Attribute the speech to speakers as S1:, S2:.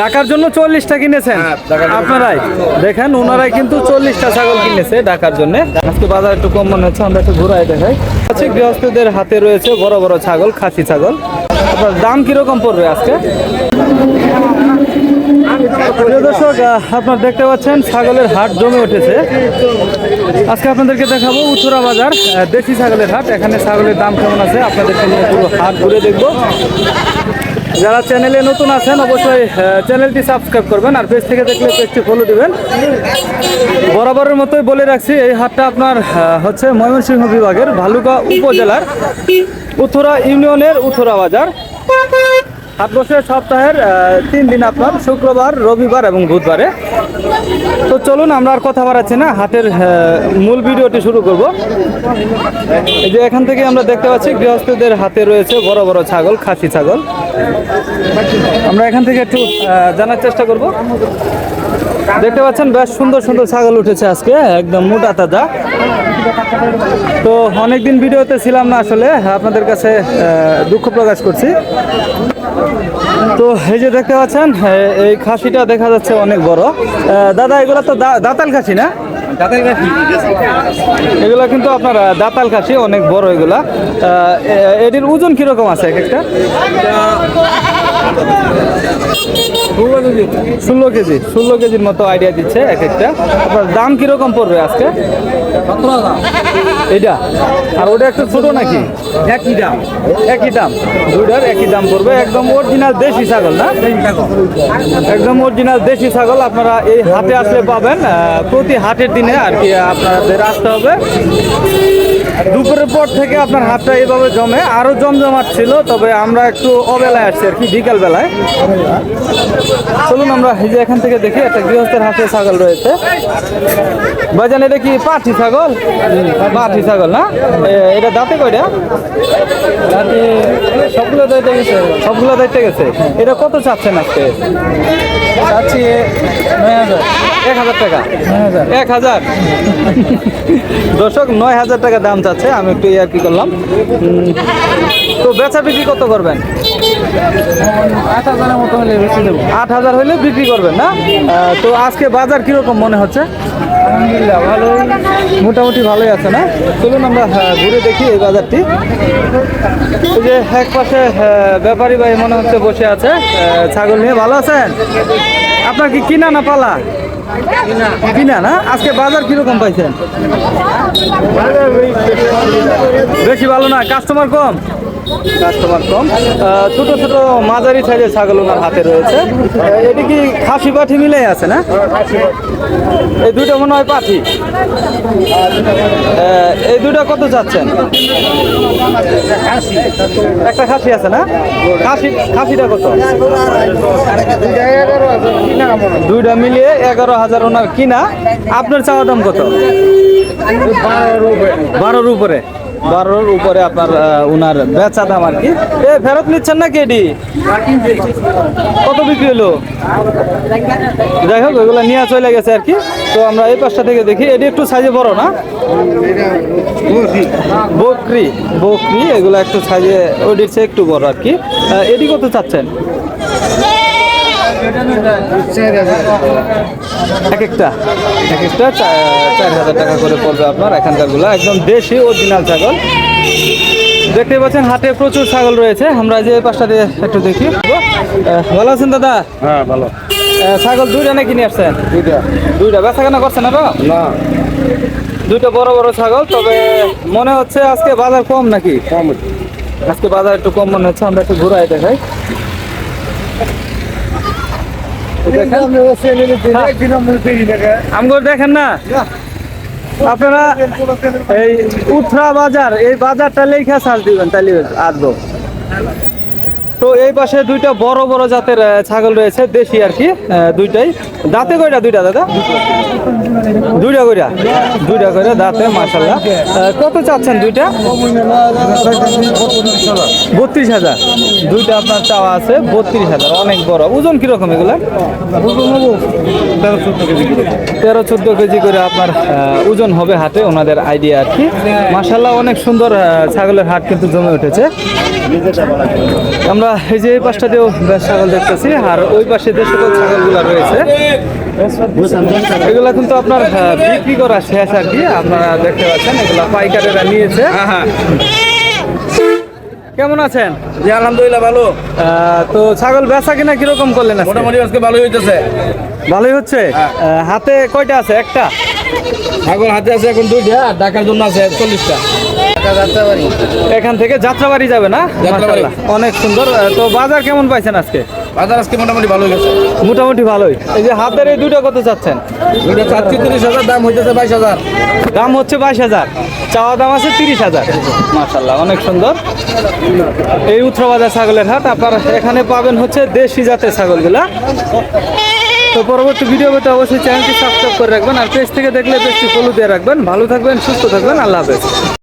S1: ঢাকার জন্য চল্লিশটা কিনেছেন?
S2: হ্যাঁ।
S1: আপনারাই। দেখেন ওনারাই কিন্তু চল্লিশটা ছাগল কিনেছে ঢাকার জন্য। আজকে বাজার একটু কম মনে হচ্ছে আমরা একটু ঘুরাই দেখাই। আচ্ছা গৃহস্থদের হাতে রয়েছে বড় বড় ছাগল খাসি ছাগল। আপনার দাম কীরকম পড়বে আজকে? দর্শক আপনারা দেখতে পাচ্ছেন ছাগলের হাট জমে উঠেছে। আজকে আপনাদেরকে দেখাবো উত্তরা বাজার দেশি ছাগলের হাট। এখানে ছাগলের দাম কেমন আছে আপনাদেরকে পুরো হাট ঘুরে দেখব। যারা চ্যানেলে নতুন আছেন, অবশ্যই চ্যানেলটি সাবস্ক্রাইব করবেন আর পেজ থেকে দেখলে পেজটি ফলো দেবেন। বরাবরের মতোই বলে রাখছি, এই হাটটা আপনার হচ্ছে ময়মনসিংহ বিভাগের ভালুকা উপজেলার উথুরা ইউনিয়নের উথুরা বাজার। হাট বসে সপ্তাহের তিন দিন আপনার, শুক্রবার, রবিবার এবং বুধবারে। তো চলুন, আমরা আর কথা বাড়াচ্ছি না। হাটের মূল ভিডিওটি শুরু করব। এই যে এখান থেকে আমরা দেখতে পাচ্ছি, গৃহস্থদের হাতে রয়েছে বড় বড় ছাগল, খাসি ছাগল। আমরা এখান থেকে একটু জানার চেষ্টা করব। দেখতে পাচ্ছেন, বেশ সুন্দর সুন্দর ছাগল উঠেছে আজকে, একদম মোটা তাজা। তো অনেকদিন ভিডিওতে ছিলাম না আসলে আপনাদের কাছে দুঃখ প্রকাশ করছি। তো এই যে দেখতে পাচ্ছেন এই খাসিটা দেখা যাচ্ছে অনেক বড়। দাদা এগুলো তো দাতাল খাসি না? এগুলা কিন্তু আপনার দাতাল খাসি অনেক বড় এগুলা। এটির ওজন কীরকম আছে এক একটা? ষোলো কেজি ষোলো কেজির মতো আইডিয়া দিচ্ছে এক একটা। আপনার দাম কীরকম পড়বে আজকে? এটা। আর ওটা একটু ছোটো নাকি? একই দাম। একই দাম। দুইটার একই দাম পড়বে। একদম অরিজিনাল দেশি ছাগল না? একদম অরিজিনাল দেশি ছাগল আপনারা এই হাটে আসলে পাবেন। প্রতি হাটের দিনে আর কি আপনাদের আসতে হবে। দুপুরের পর থেকে আপনার হাতটা এইভাবে জমে আরও জমজমাট ছিল তবে আমরা একটু অবেলায় আসছি আর কি বিকাল বেলায় চলুন আমরা এই যে এখান থেকে দেখি একটা গৃহস্থের হাতে ছাগল রয়েছে। ভাইজান এটা কি পাঠি ছাগল? পাঠি ছাগল না? এটা দাঁতে কয়টা? দাঁতে সবগুলো দাঁতে গেছে। সবগুলো দাঁতে গেছে? এটা কত চাচ্ছেন আজকে? চাচ্ছি নয় হাজার। এক হাজার টাকা। এক হাজার। দর্শক নয় হাজার টাকা দাম চাচ্ছে আমি একটু ইয়ার কি করলাম তো বেচা বিক্রি কত করবেন? আট হাজারের মতো হলে বেশি দেবো। আট হাজার হলে বিক্রি করবেন না? তো আজকে বাজার কীরকম মনে হচ্ছে? আলহামদুলিল্লাহ ভালোই। মোটামুটি ভালোই আছে না? চলুন আমরা আহ, ঘুরে দেখি এই বাজারটি। এই যে এক পাশে আহ, ব্যাপারী ভাই মনে হচ্ছে বসে আছে ছাগল নিয়ে। ভালো আছেন? আপনার কি কিনা না পালা? কিনা না? আজকে বাজার কীরকম পাইছেন? বেশি ভালো না কাস্টমার কম? কাস্টমার কম। ছোট ছোট মাঝারি সাইজের ছাগল ওনার হাতে রয়েছে। এটা কি খাসি পাঠি মিলেই আছে না? এই দুটো মনে হয় পাঠি। এই দুটো কত চাচ্ছেন? একটা খাসি আছে না? খাসি, খাসিটা কত? দুইটা মিলিয়ে এগারো হাজার ওনার কিনা। আপনার চাওয়া দাম কত? বারোর উপরে। বারোর উপরে আপনার উনার বেচা দাম আর কি। এ, ফেরত নিচ্ছেন না কেডি কত বিক্রি হলো? যাই হোক, ওইগুলো নিয়ে চলে গেছে আর কি। তো আমরা এই পাশটা থেকে দেখি। এটি একটু সাইজে বড় না? বকরি। বকরি, এগুলো একটু সাইজে ওটির চেয়ে একটু বড় আর কি। এটি কত চাচ্ছেন? এক একটা এক একটা চার হাজার টাকা করে পড়বে আপনার এখানকারগুলা একদম দেশি অরিজিনাল ছাগল। দেখতে পাচ্ছেন হাটে প্রচুর ছাগল রয়েছে। আমরা যে এই পাশটা দিয়ে একটু দেখি। ভালো আছেন দাদা?
S2: হ্যাঁ ভালো।
S1: ছাগল দুইটা নাকি নিয়ে আসছেন?
S2: দুইটা।
S1: দুইটা। বেচা কেনা করছেন না
S2: না।
S1: দুইটা বড় বড় ছাগল তবে মনে হচ্ছে আজকে বাজার কম নাকি?
S2: কম
S1: আজকে বাজার একটু কম মনে হচ্ছে আমরা একটু ঘুরাই দেখাই। আমগর দেখেন না? আপনারা এই উথরা বাজার এই বাজারটা লেখা সার দিবেন তাহলে আসব তো এই পাশে দুইটা বড় বড় জাতের ছাগল রয়েছে, দেশি আর কি দুইটাই। দাঁতে কয়টা দুইটা দাদা? দুইটা কইরা দুইটা কইরা দাঁতে মাসাল্লাহ কত চাচ্ছেন দুইটা? বত্রিশ হাজার। দুইটা আপনার চাওয়া আছে, বত্রিশ হাজার, অনেক বড়। ওজন কীরকম এগুলা তেরো চোদ্দ কেজি করে আপনার ওজন হবে হাতে, ওনাদের আইডিয়া আর কি। মাসাল্লাহ অনেক সুন্দর ছাগলের হাট কিন্তু জমে উঠেছে। আমরা এই যে এই পাশটা দিয়েও বেশ ছাগল দেখতেছি, আর ওই পাশে যে সকল ছাগলগুলো রয়েছে। এগুলা কিন্তু আপনার বিক্রি করা শেষ আর কি, আপনারা দেখতে পাচ্ছেন, এগুলা পাইকারেরা নিয়েছে।
S2: হ্যাঁ।
S1: কেমন আছেন?
S2: জি আলহামদুলিল্লাহ ভালো।
S1: আহ, তো ছাগল বেচা কিনা কীরকম করলেন
S2: মোটামুটি আজকে ভালোই হইতেছে।
S1: ভালোই হচ্ছে?
S2: হ্যাঁ।
S1: আহ, হাতে কয়টা আছে? একটা?
S2: ছাগল হাতে আছে এখন দুইটা ডাকার জন্য আছে চল্লিশটা।
S1: এখান থেকে যাত্রাবাড়ি যাবে না? অনেক সুন্দর। তো বাজার কেমন পাইছেন আজকে?
S2: বাজার আজকে মোটামুটি ভালো গেছে?
S1: মোটামুটি ভালোই। এই যে হাতের এই দুটো কত চাচ্ছেন?
S2: দুইটা চারশো তিরিশ হাজার দাম হইতেছে বাইশ হাজার।
S1: দাম হচ্ছে বাইশ হাজার। চাওয়া দাম আছে তিরিশ হাজার। মাসাল্লাহ অনেক সুন্দর। এই উত্তরবাজার ছাগলের হাট আপনার এখানে পাবেন হচ্ছে দেশি জাতের ছাগলগুলা। তো পরবর্তী ভিডিও পেতে অবশ্যই চ্যানেলটি সাবস্ক্রাইব করে রাখবেন আর পেজ থেকে দেখলে পেজটি ফলো দিয়ে রাখবেন। ভালো থাকবেন সুস্থ থাকবেন আল্লাহ হাফেজ।